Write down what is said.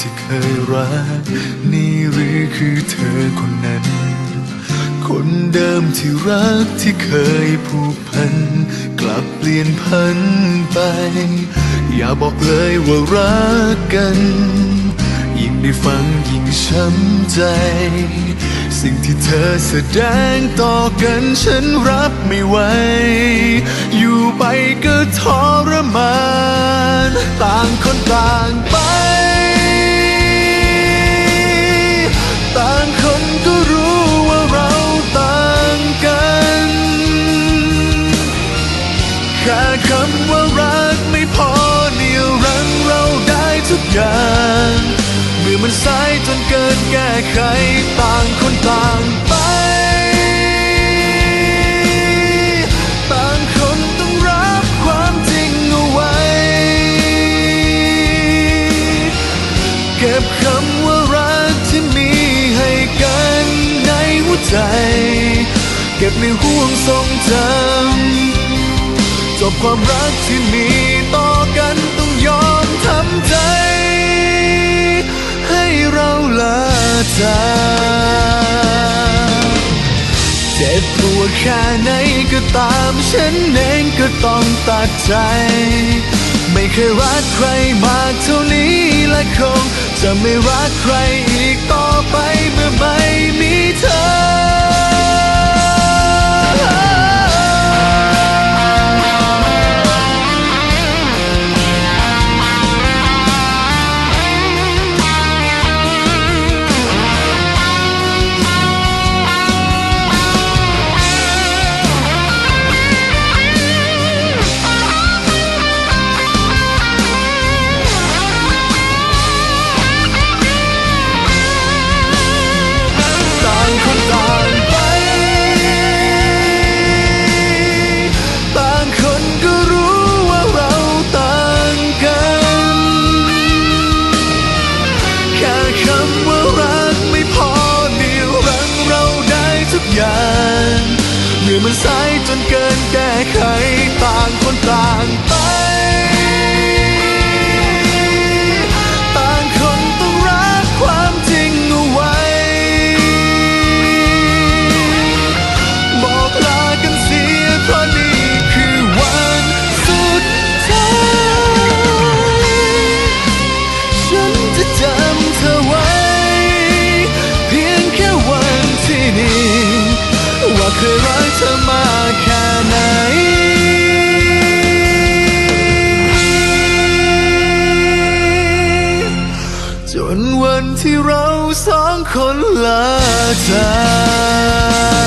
ที่เคยรัก นี่หรือคือเธอคนนั้น คนเดิมที่รักที่เคยผูกพัน กลับเปลี่ยนพันไป อย่าบอกเลยว่ารักกันยิ่งได้ฟังยิ่งช้ำใจ สิ่งที่เธอแสดงต่อกันฉันรับไม่ไหว อยู่ไปก็ทร ใจ เก็บในห่วงทรงจำจบความรักที่มีต่อกันต้องยอมทำใจ ให้เราลาจากเจ็บปวดแค่ไหนก็ตามฉันเองก็ต้องตัดใจ ไม่เคยรักใครมากเท่านี้และคงจะไม่รักใครอีกต่อไปเมื่อไม่มีเธอ มันสายจนเกินแก้ไขต่างคนต่างไปต่างคนต้องรักความจริงเอาไว้บอกลากันเสียเพราะนี่คือวันสุดท้ายฉันจะจำเธอไว้เพียงแค่วันที่นี้ว่าเคยรัก ที่เราสองคนลาจาก